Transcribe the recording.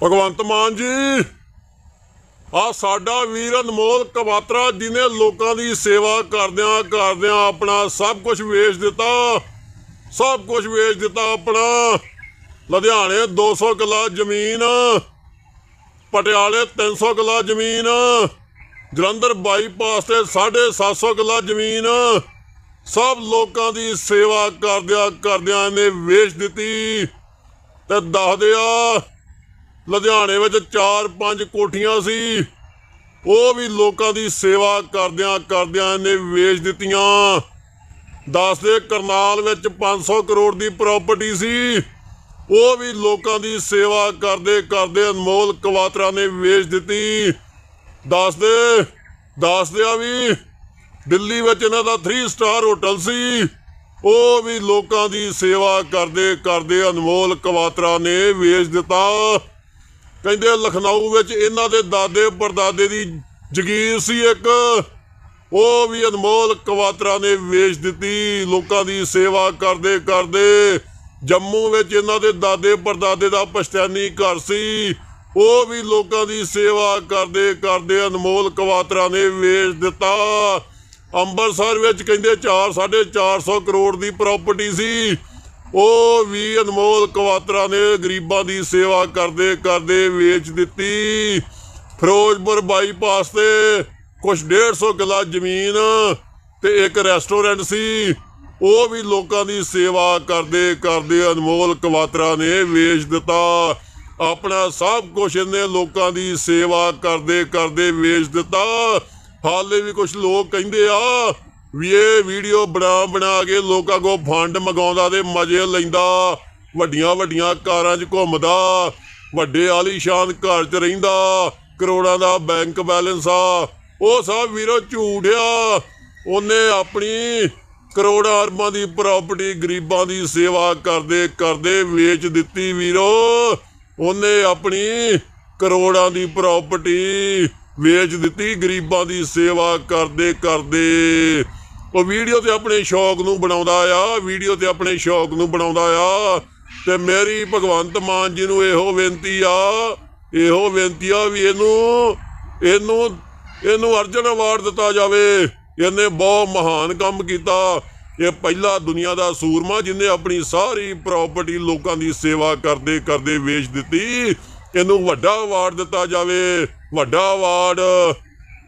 ਭਗਵੰਤ ਮਾਨ ਜੀ ਆ ਸਾਡਾ ਵੀਰ ਅਨਮੋਲ ਕਵਾਤਰਾ ਜਿਨੇ ਲੋਕਾਂ ਦੀ ਸੇਵਾ ਕਰਦਿਆਂ ਕਰਦਿਆਂ ਆਪਣਾ ਸਭ ਕੁਝ ਵੇਚ ਦਿੱਤਾ, ਸਭ ਕੁਝ ਵੇਚ ਦਿੱਤਾ ਆਪਣਾ। ਲੁਧਿਆਣੇ 200 ਕਿੱਲਾ ਜ਼ਮੀਨ, ਪਟਿਆਲੇ 300 ਕਿੱਲਾ ਜ਼ਮੀਨ, ਜਲੰਧਰ ਬਾਈਪਾਸ ਤੇ 750 ਕਿੱਲਾ ਜ਼ਮੀਨ, ਸਭ ਲੋਕਾਂ ਦੀ ਸੇਵਾ ਕਰਦਿਆਂ ਕਰਦਿਆਂ ਇਹਨੇ ਵੇਚ ਦਿੱਤੀ। ਤੇ ਦੱਸਦੇ ਆ ਲੁਧਿਆਣੇ ਵਿੱਚ 4-5 ਕੋਠੀਆਂ ਸੀ। ਉਹ ਵੀ ਲੋਕਾਂ ਦੀ ਸੇਵਾ ਕਰਦਿਆਂ ਕਰਦਿਆਂ ਇਹਨੇ ਵੇਚ ਦਿੱਤੀਆਂ। ਦੱਸਦੇ ਕਰਨਾਲ ਵਿੱਚ 500 ਕਰੋੜ ਦੀ ਪ੍ਰਾਪਰਟੀ ਸੀ। ਉਹ ਵੀ ਲੋਕਾਂ ਦੀ ਸੇਵਾ ਕਰਦੇ ਕਰਦੇ ਅਨਮੋਲ ਕਵਾਤਰਾ ਨੇ ਵੇਚ ਦਿੱਤੀ। ਦੱਸਦੇ ਦੱਸਦੇ ਆ ਵੀ ਦਿੱਲੀ ਵਿੱਚ ਇਹਨਾਂ ਦਾ 3 ਸਟਾਰ ਹੋਟਲ ਸੀ। ਉਹ ਵੀ ਲੋਕਾਂ ਦੀ ਸੇਵਾ ਕਰਦੇ ਕਰਦੇ ਅਨਮੋਲ ਕਵਾਤਰਾ ਨੇ ਵੇਚ ਦਿੱਤਾ। ਕਹਿੰਦੇ ਲਖਨਊ ਵਿੱਚ ਇਹਨਾਂ ਦੇ ਦਾਦੇ ਪਰਦਾਦੇ ਦੀ ਜ਼ਗੀਰ ਸੀ ਇੱਕ। ਉਹ ਵੀ ਅਨਮੋਲ ਕਵਾਤਰਾ ਨੇ ਵੇਚ ਦਿੱਤੀ। ਲੋਕਾਂ ਦੀ ਸੇਵਾ ਕਰਦੇ ਕਰਦੇ ਜੰਮੂ ਵਿੱਚ ਇਹਨਾਂ ਦੇ ਦਾਦੇ ਪਰਦਾਦੇ ਦਾ ਪਛਤਾਨੀ ਘਰ ਸੀ। ਉਹ ਵੀ ਲੋਕਾਂ ਦੀ ਸੇਵਾ ਕਰਦੇ ਕਰਦੇ ਅਨਮੋਲ ਕਵਾਤਰਾ ਨੇ ਵੇਚ ਦਿੱਤਾ। ਅੰਮ੍ਰਿਤਸਰ ਵਿੱਚ ਕਹਿੰਦੇ 4 450 ਕਰੋੜ ਦੀ ਪ੍ਰਾਪਰਟੀ ਸੀ। ਉਹ ਵੀ ਅਨਮੋਲ ਕਵਾਤਰਾ ਨੇ ਗਰੀਬਾਂ ਦੀ ਸੇਵਾ ਕਰਦੇ ਕਰਦੇ ਵੇਚ ਦਿੱਤੀ। ਫਿਰੋਜ਼ਪੁਰ ਬਾਈਪਾਸ ਤੇ ਕੁਝ 150 ਕਿੱਲਾ ਜ਼ਮੀਨ ਤੇ ਇੱਕ ਰੈਸਟੋਰੈਂਟ ਸੀ। ਉਹ ਵੀ ਲੋਕਾਂ ਦੀ ਸੇਵਾ ਕਰਦੇ ਕਰਦੇ ਅਨਮੋਲ ਕਵਾਤਰਾ ਨੇ ਵੇਚ ਦਿੱਤਾ। ਆਪਣਾ ਸਭ ਕੁਝ ਇਹਨੇ ਲੋਕਾਂ ਦੀ ਸੇਵਾ ਕਰਦੇ ਕਰਦੇ ਵੇਚ ਦਿੱਤਾ। ਹਾਲੇ ਵੀ ਕੁਝ ਲੋਕ ਕਹਿੰਦੇ ਆ ਵੀ ਇਹ ਵੀਡੀਓ ਬਣਾ ਬਣਾ ਕੇ ਲੋਕਾਂ ਕੋ ਫੰਡ ਮਗਾਉਂਦਾ ਤੇ ਮਜ਼ੇ ਲੈਂਦਾ। ਵੱਡੀਆਂ ਵੱਡੀਆਂ ਕਾਰਾਂ 'ਚ ਘੁੰਮਦਾ, ਵੱਡੇ ਆਲੀਸ਼ਾਨ ਘਰ 'ਚ ਰਹਿੰਦਾ, ਕਰੋੜਾਂ ਦਾ ਬੈਂਕ ਬੈਲੈਂਸ ਆ। ਉਹ ਸਭ ਵੀਰੋ ਝੂਠ ਆ। ਉਹਨੇ ਆਪਣੀ ਕਰੋੜਾਂ ਅਰਬਾਂ ਦੀ ਪ੍ਰਾਪਰਟੀ ਗਰੀਬਾਂ ਦੀ ਸੇਵਾ ਕਰਦੇ ਕਰਦੇ ਵੇਚ ਦਿੱਤੀ ਵੀਰੋ। ਉਹਨੇ ਆਪਣੀ ਕਰੋੜਾਂ ਦੀ ਪ੍ਰਾਪਰਟੀ ਵੇਚ ਦਿੱਤੀ, ਗਰੀਬਾਂ ਦੀ ਸੇਵਾ ਕਰਦੇ ਕਰਦੇ। ਉਹ ਵੀਡੀਓ ਤੇ ਆਪਣੇ ਸ਼ੌਕ ਨੂੰ ਬਣਾਉਂਦਾ ਆ, ਵੀਡੀਓ ਤੇ ਆਪਣੇ ਸ਼ੌਕ ਨੂੰ ਬਣਾਉਂਦਾ ਆ। ਤੇ ਮੇਰੀ ਭਗਵੰਤ ਮਾਨ ਜੀ ਨੂੰ ਇਹੋ ਬੇਨਤੀ ਆ, ਇਹੋ ਬੇਨਤੀ ਆ ਵੀ ਇਹਨੂੰ ਇਹਨੂੰ ਇਹਨੂੰ ਅਰਜਨ ਅਵਾਰਡ ਦਿੱਤਾ ਜਾਵੇ। ਇਹਨੇ ਬਹੁਤ ਮਹਾਨ ਕੰਮ ਕੀਤਾ। ਇਹ ਪਹਿਲਾ ਦੁਨੀਆ ਦਾ ਸੂਰਮਾ ਜਿਨੇ ਆਪਣੀ ਸਾਰੀ ਪ੍ਰਾਪਰਟੀ ਲੋਕਾਂ ਦੀ ਸੇਵਾ ਕਰਦੇ ਕਰਦੇ ਵੇਚ ਦਿੱਤੀ। ਇਹਨੂੰ ਵੱਡਾ ਅਵਾਰਡ ਦਿੱਤਾ ਜਾਵੇ, ਵੱਡਾ ਅਵਾਰਡ